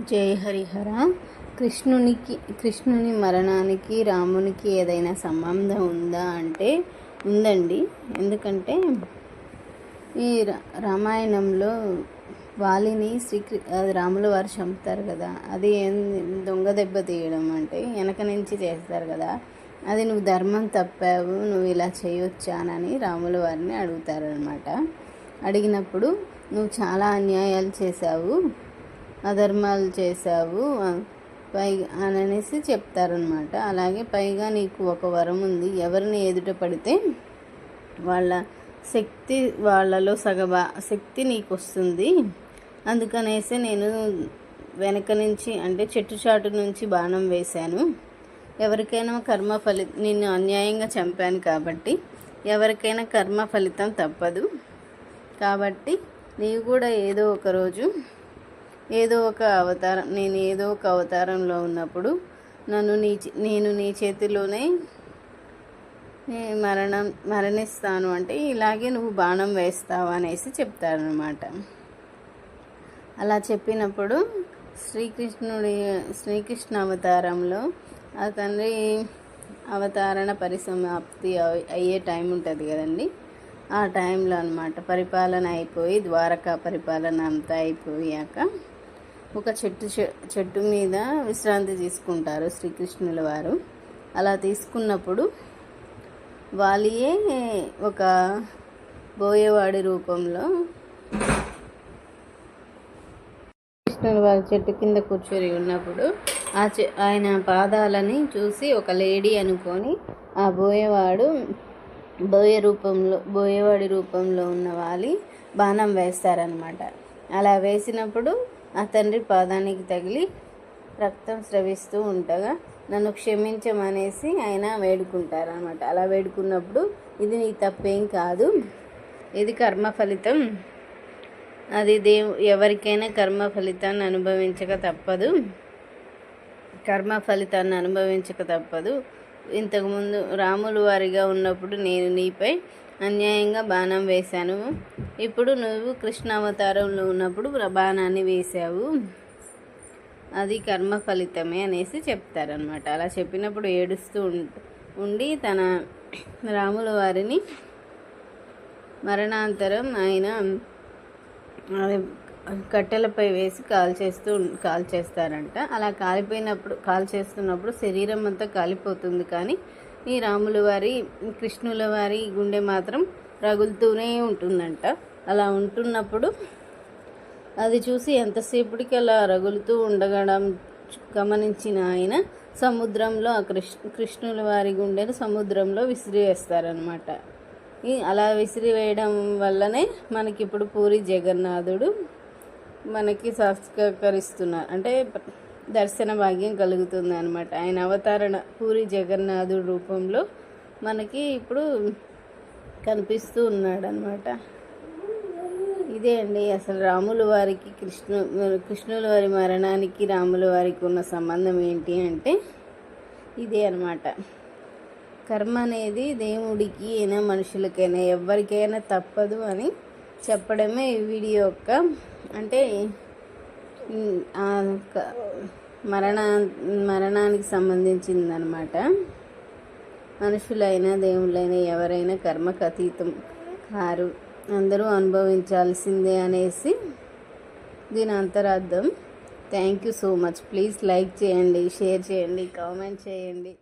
జై హరిహర కృష్ణునికి కృష్ణుని మరణానికి రామునికి ఏదైనా సంబంధం ఉందా అంటే ఉందండి. ఎందుకంటే ఈ రా- రామాయణంలో వాలిని శ్రీకృ అది రాముల వారు చంపుతారు కదా అది ఏం దొంగ దెబ్బ తీయడం అంటే వెనక నుంచి చేస్తారు కదా అది నువ్వు ధర్మం తప్పావు నువ్వు ఇలా చేయొచ్చానని రాముల వారిని అడుగుతారనమాట అడిగినప్పుడు నువ్వు చాలా అన్యాయాలు చేశావు అధర్మాలు చేశావు పైగా అని అనేసి చెప్తారనమాట. అలాగే పైగా నీకు ఒక వరం ఉంది. ఎవరిని ఎదుట పడితే వాళ్ళ శక్తి వాళ్ళలో సగభా శక్తి నీకు వస్తుంది అందుకనేసి నేను వెనక నుంచి అంటే చెట్టు చాటు నుంచి బాణం వేశాను. ఎవరికైనా కర్మ ఫలి నిన్ను అన్యాయంగా చంపాను కాబట్టి ఎవరికైనా కర్మ ఫలితం తప్పదు. కాబట్టి నీవు కూడా ఏదో ఒకరోజు ఏదో ఒక అవతారం నేను ఏదో ఒక అవతారంలో ఉన్నప్పుడు నన్ను నీ చే- నేను నీ చేతిలోనే మరణం మరణిస్తాను అంటే ఇలాగే నువ్వు బాణం వేస్తావు అనేసి చెప్తారనమాట అలా చెప్పినప్పుడు శ్రీకృష్ణుడి శ్రీకృష్ణ అవతారంలో ఆ తండ్రి అవతారణ పరిసమాప్తి అయ్యే టైం ఉంటుంది కదండి. ఆ టైంలో అనమాట పరిపాలన అయిపోయి ద్వారకా పరిపాలన అంతా అయిపోయాక ఒక చెట్టు చె- చెట్టు మీద విశ్రాంతి తీసుకుంటారు శ్రీకృష్ణుల వారు. అలా తీసుకున్నప్పుడు వాలియే ఒక బోయేవాడి రూపంలో కృష్ణుల వారి చెట్టు కింద కూర్చొని ఉన్నప్పుడు ఆ చె ఆయన పాదాలని చూసి ఒక లేడీ అనుకొని ఆ బోయేవాడు బోయే రూపంలో బోయేవాడి రూపంలో ఉన్న వాలి బాణం వేస్తారనమాట అలా వేసినప్పుడు ఆ తండ్రి పాదానికి తగిలి రక్తం స్రవిస్తూ ఉండగా నన్ను క్షమించమనేసి ఆయన వేడుకుంటారనమాట అలా వేడుకున్నప్పుడు ఇది నీ తప్పేం కాదు. ఇది కర్మ ఫలితం. అది దేవు ఎవరికైనా కర్మ ఫలితాన్ని అనుభవించక తప్పదు. కర్మ ఫలితాన్ని అనుభవించక తప్పదు. ఇంతకుముందు రాములు వారిగా ఉన్నప్పుడు నేను నీపై అన్యాయంగా బాణం వేశాను. ఇప్పుడు నువ్వు కృష్ణావతారంలో ఉన్నప్పుడు బాణాన్ని వేశావు. అది కర్మ ఫలితమే అనేసి చెప్తారనమాట అలా చెప్పినప్పుడు ఏడుస్తూ ఉం- ఉండి తన రాముల వారిని మరణాంతరం ఆయన కట్టెలపై వేసి కాల్చేస్తూ కాల్చేస్తారంట అలా కాలిపోయినప్పుడు కాల్చేస్తున్నప్పుడు శరీరం అంతా కాలిపోతుంది. కానీ ఈ రాముల వారి కృష్ణుల వారి గుండె మాత్రం రగులుతూనే ఉంటుందంట. అలా ఉంటున్నప్పుడు అది చూసి ఎంతసేపటికి అలా రగులుతూ ఉండగడం గమనించిన ఆయన సముద్రంలో ఆ కృష్ణ కృష్ణుల వారి గుండెను సముద్రంలో విసిరివేస్తారనమాట ఈ అలా విసిరివేయడం వల్లనే మనకిప్పుడు పూరి జగన్నాథుడు మనకి సాక్షాత్కరిస్తున్నారు అంటే దర్శన భాగ్యం కలుగుతుంది అనమాట ఆయన అవతారణ పూరి జగన్నాథుడు రూపంలో మనకి ఇప్పుడు కనిపిస్తూ ఉన్నాడు అనమాట ఇదే అండి అసలు రాముల వారికి కృష్ణు కృష్ణుల వారి మరణానికి రాముల వారికి ఉన్న సంబంధం ఏంటి అంటే ఇదే అనమాట కర్మ అనేది దేవుడికి అయినా మనుషులకైనా ఎవరికైనా తప్పదు అని చెప్పడమే ఈ వీడియో యొక్క అంటే మరణ మరణానికి సంబంధించిందనమాట. మనుషులైనా దేవుళ్ళైనా ఎవరైనా కర్మకు అతీతం కారు. అందరూ అనుభవించాల్సిందే అనేసి దీని అంతరార్థం. Thank you so much please like చేయండి షేర్ చేయండి కామెంట్ చేయండి.